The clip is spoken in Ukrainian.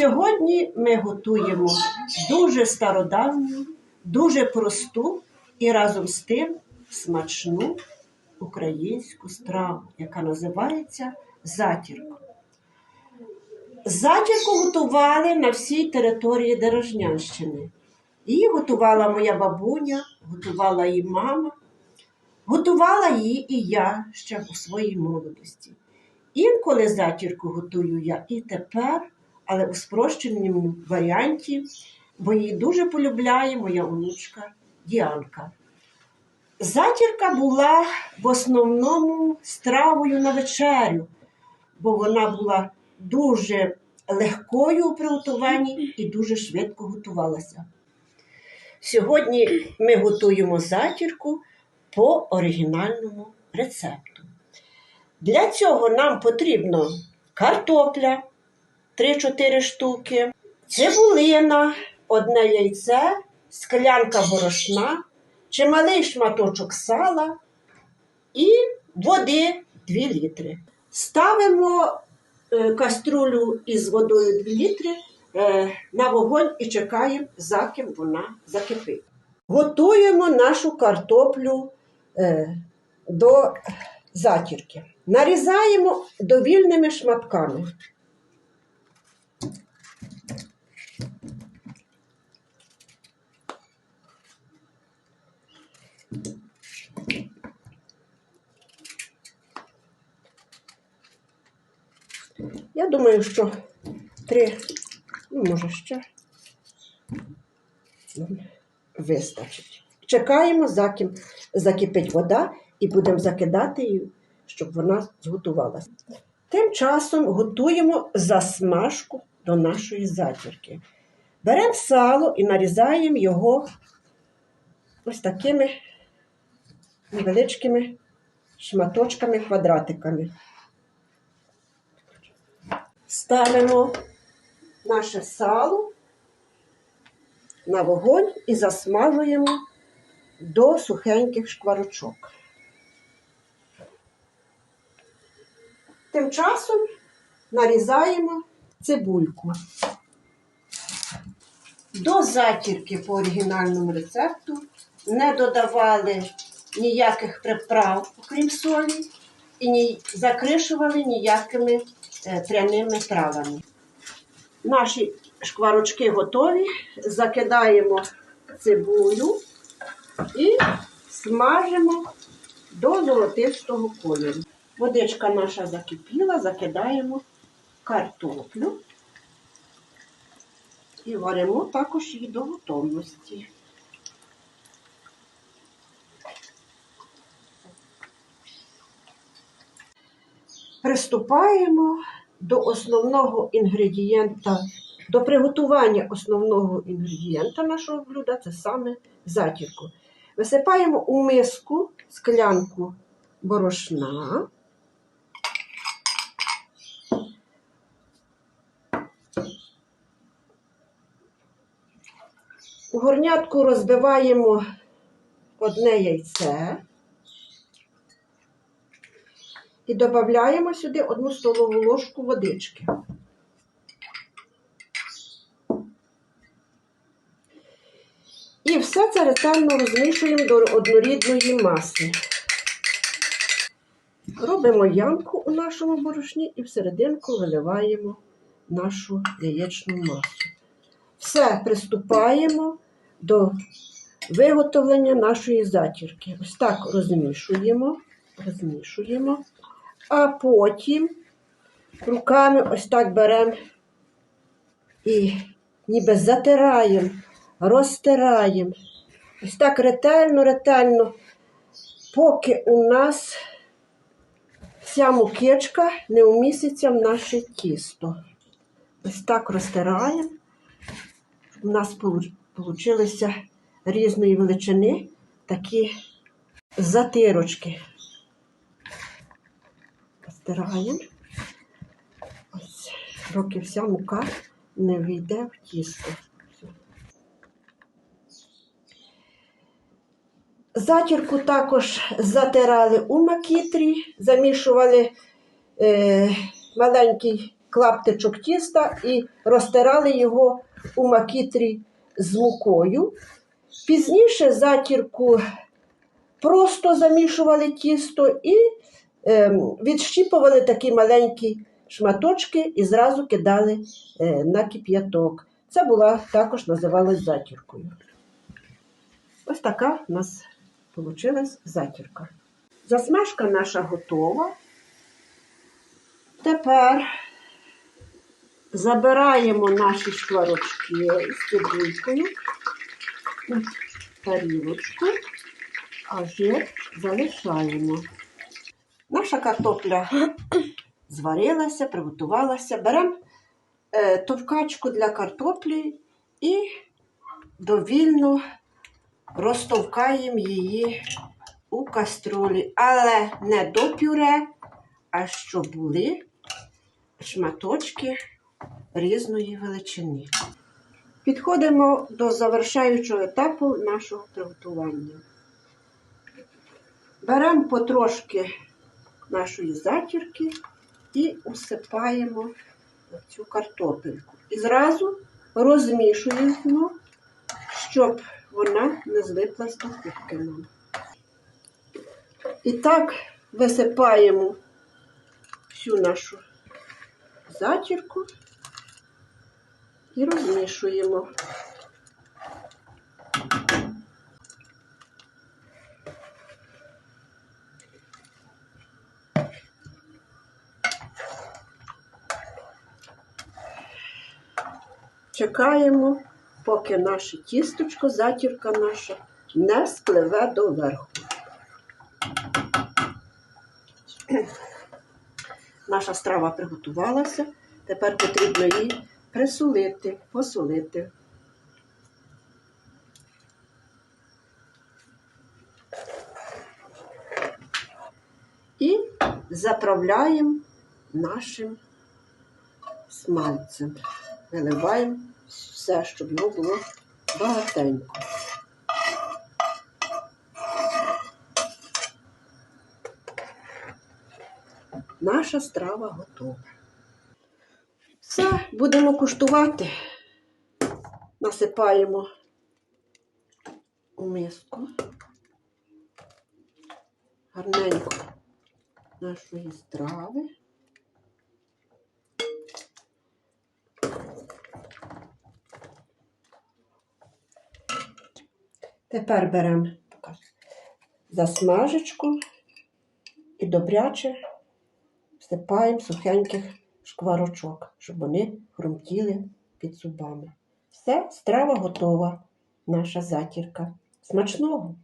Сьогодні ми готуємо дуже стародавню, дуже просту і разом з тим смачну українську страву, яка називається затірка. Затірку готували на всій території Дорожнянщини. Її готувала моя бабуня, готувала її мама, готувала її і я ще у своїй молодості. Інколи затірку готую я і тепер, але у спрощеному варіанті, бо її дуже полюбляє моя онучка Діанка. Затірка була в основному стравою на вечерю, бо вона була дуже легкою у приготуванні і дуже швидко готувалася. Сьогодні ми готуємо затірку по оригінальному рецепту. Для цього нам потрібно картопля 3-4 штуки, цибулина, одне яйце, склянка борошна, чималий шматочок сала і води 2 літри. Ставимо е, каструлю із водою 2 літри е, на вогонь і чекаємо, заки вона закипить. Готуємо нашу картоплю е, до затірки. Нарізаємо довільними шматками. Думаю, що три, ну, може ще вистачить. Чекаємо, заки закипить вода і будемо закидати її, щоб вона зготувалася. Тим часом готуємо засмажку до нашої затірки. Беремо сало і нарізаємо його ось такими невеличкими шматочками, квадратиками. Ставимо наше сало на вогонь і засмажуємо до сухеньких шкварочок. Тим часом нарізаємо цибульку. До затірки по оригінальному рецепту не додавали ніяких приправ, окрім солі, і закришували ніякими пряними травами. Наші шкварочки готові. Закидаємо цибулю і смажимо до золотистого кольору. Водичка наша закипіла, закидаємо картоплю і варимо також її до готовності. Приступаємо до основного інгредієнта, до приготування основного інгредієнта нашого блюда, це саме затірку. Висипаємо у миску склянку борошна. У горнятку розбиваємо одне яйце і додаємо сюди одну столову ложку водички. І все це ретельно розмішуємо до однорідної маси. Робимо ямку у нашому борошні і всерединку виливаємо нашу яєчну масу. Все приступаємо до виготовлення нашої затірки. Ось так розмішуємо, розмішуємо, а потім руками ось так беремо і ніби затираємо, розтираємо. Ось так ретельно, ретельно, поки у нас вся мукичка не вміститься в наше тісто. Ось так розтираємо. У нас вийшли різної величини такі затирочки. Стираємо. Ось, доки вся мука не війде в тісто. Затірку також затирали у макітрі, замішували е, маленький клаптичок тіста і розтирали його у макітрі з мукою. Пізніше затірку просто замішували тісто і відщіпували такі маленькі шматочки і зразу кидали е, на кип'яток. Це була також називалась затіркою. Ось така у нас вийшла затірка. Засмажка наша готова. Тепер забираємо наші шкварочки з цибулькою у тарілочку, а жир залишаємо. Наша картопля зварилася, приготувалася. Беремо е, товкачку для картоплі і довільно розтовкаємо її у каструлі, але не до пюре, а щоб були шматочки різної величини. Підходимо до завершаючого етапу нашого приготування. Беремо потрошки нашої затірки і усипаємо цю картопельку. І зразу розмішуємо, щоб вона не злиплась до кубки нам. І так висипаємо всю нашу затірку і розмішуємо. Чекаємо, поки наше тісточко, затірка наша не спливе доверху. Наша страва приготувалася. Тепер потрібно її присолити, посолити. І заправляємо нашим смальцем. Виливаємо все, щоб його було багатенько. Наша страва готова. Все, будемо куштувати. Насипаємо у миску гарненько нашої страви. Тепер беремо засмажечку і добряче всипаємо сухеньких шкварочок, щоб вони хрумтіли під зубами. Все, страва готова, наша затірка. Смачного!